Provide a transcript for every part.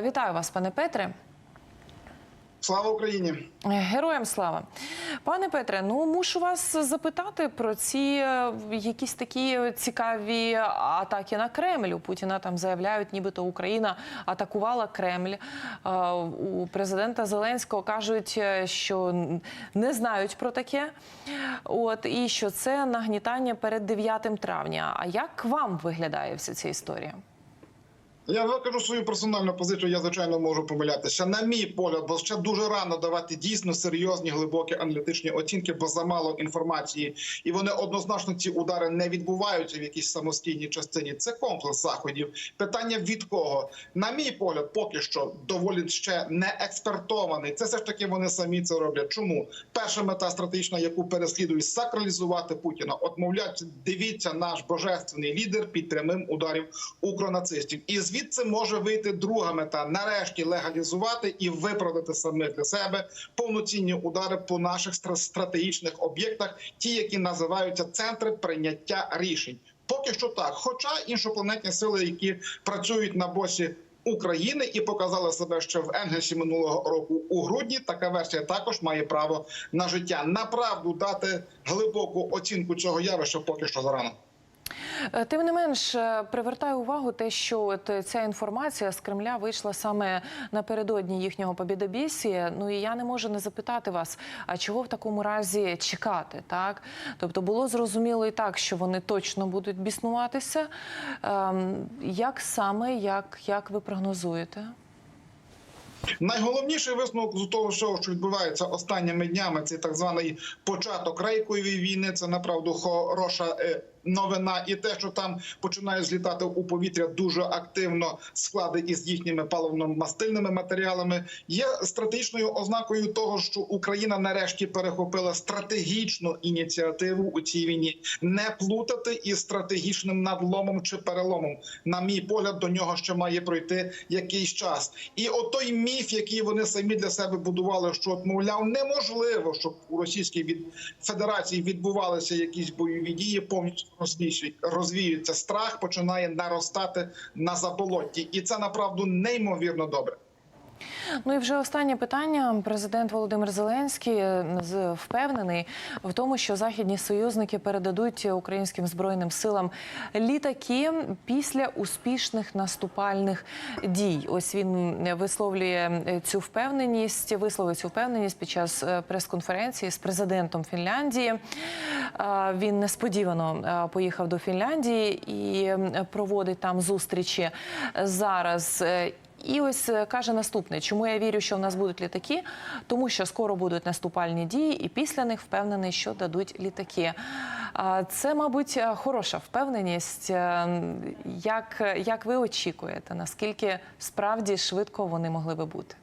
Вітаю вас, пане Петре. Слава Україні! Героям слава, пане Петре. Ну мушу вас запитати про ці е, якісь такі цікаві атаки на Кремль. У Путіна там заявляють, нібито Україна атакувала Кремль. Е, У президента Зеленського кажуть, е, що не знають про таке. От і що це нагнітання перед 9 травня. А як вам виглядає вся ця історія? Я викажу свою персональну позицію. Я звичайно можу помилятися. На мій погляд, бо ще дуже рано давати дійсно серйозні глибокі аналітичні оцінки, бо замало інформації, і вони однозначно ці удари не відбуваються в якійсь самостійній частині. Це комплекс заходів. Питання від кого, на мій погляд, поки що доволі ще не експертований. Це все ж таки вони самі це роблять. Чому перша мета стратегічна, яку переслідують, сакралізувати Путіна? От мовлять, дивіться, наш божественний лідер під прямим ударів укронацистів. І звідси може вийти друга мета: нарешті легалізувати і виправдати самих для себе повноцінні удари по наших стра- стратегічних об'єктах, ті, які називаються центри прийняття рішень. Поки що так. Хоча іншопланетні сили, які працюють на босі. України і показали себе ще в Енгельсі минулого року у грудні. Така версія також має право на життя. Направду дати глибоку оцінку цього явища поки що зарано. Е, Тим не менш, е, привертаю увагу те, що е, ця інформація з Кремля вийшла саме напередодні їхнього побідобісі. Ну і я не можу не запитати вас, а чого в такому разі чекати? Так, тобто було зрозуміло і так, що вони точно будуть біснуватися. Ем, як саме, як, як ви прогнозуєте? Найголовніший висновок з того, всього, що відбувається останніми днями, це так званий початок рейкової війни. Це направду хороша новина, і те, що там починають злітати у повітря дуже активно склади із їхніми паливно-мастильними матеріалами, є стратегічною ознакою того, що Україна нарешті перехопила стратегічну ініціативу у цій війні, не плутати із стратегічним надломом чи переломом. На мій погляд, до нього ще має пройти якийсь час. І отой міф, який вони самі для себе будували, що мовляв, неможливо, щоб у Російській від Федерації відбувалися якісь бойові дії, повністю розвіюють- розвіюється страх, починає наростати на заболотті, і це направду неймовірно добре. Ну і вже останнє питання. Президент Володимир Зеленський е, впевнений в тому, що західні союзники передадуть українським збройним силам літаки після успішних наступальних дій. Ось він висловлює е, цю впевненість, висловив цю впевненість під час е, прес-конференції з президентом Фінляндії. Він несподівано поїхав до Фінляндії і проводить там зустрічі зараз. І ось е, каже наступне: чому я вірю, що в нас будуть літаки? Тому що скоро будуть наступальні дії, і після них впевнений, що дадуть літаки. Це, мабуть, е, хороша впевненість. Е, Як, як ви очікуєте, наскільки справді швидко вони могли би бути?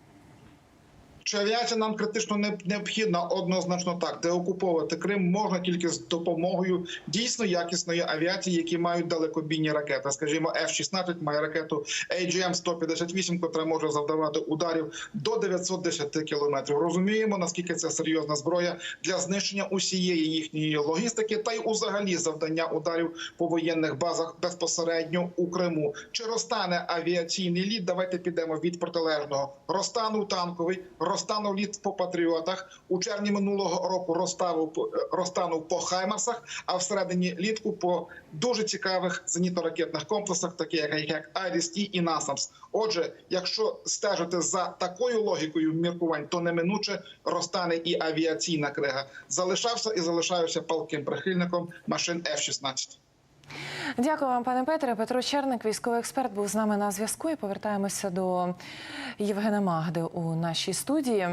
Чи авіація нам критично необхідна? Однозначно так. Деокуповувати Крим можна тільки з допомогою дійсно якісної авіації, які мають далекобійні ракети. Скажімо, F-16 має ракету AGM-158, котра може завдавати ударів до 910 кілометрів. Розуміємо, наскільки це серйозна зброя для знищення усієї їхньої логістики, та й узагалі завдання ударів по воєнних базах безпосередньо у Криму. Чи розтане авіаційний лід? Давайте підемо від протилежного. Розтанув танковий, розтанув лід по патріотах. У червні минулого року розставив е, розтанув по хаймарсах, а всередині літку по дуже цікавих зенітно-ракетних комплексах, таких як, як Айріс-Ті і Насамс. Отже, якщо стежити за такою логікою міркувань, то неминуче розтане і авіаційна крига. Залишався і залишаюся палким прихильником машин F-16. Дякую вам, пане Петре. Петро Черник, військовий експерт, був з нами на зв'язку. І повертаємося до Євгена Магди у нашій студії.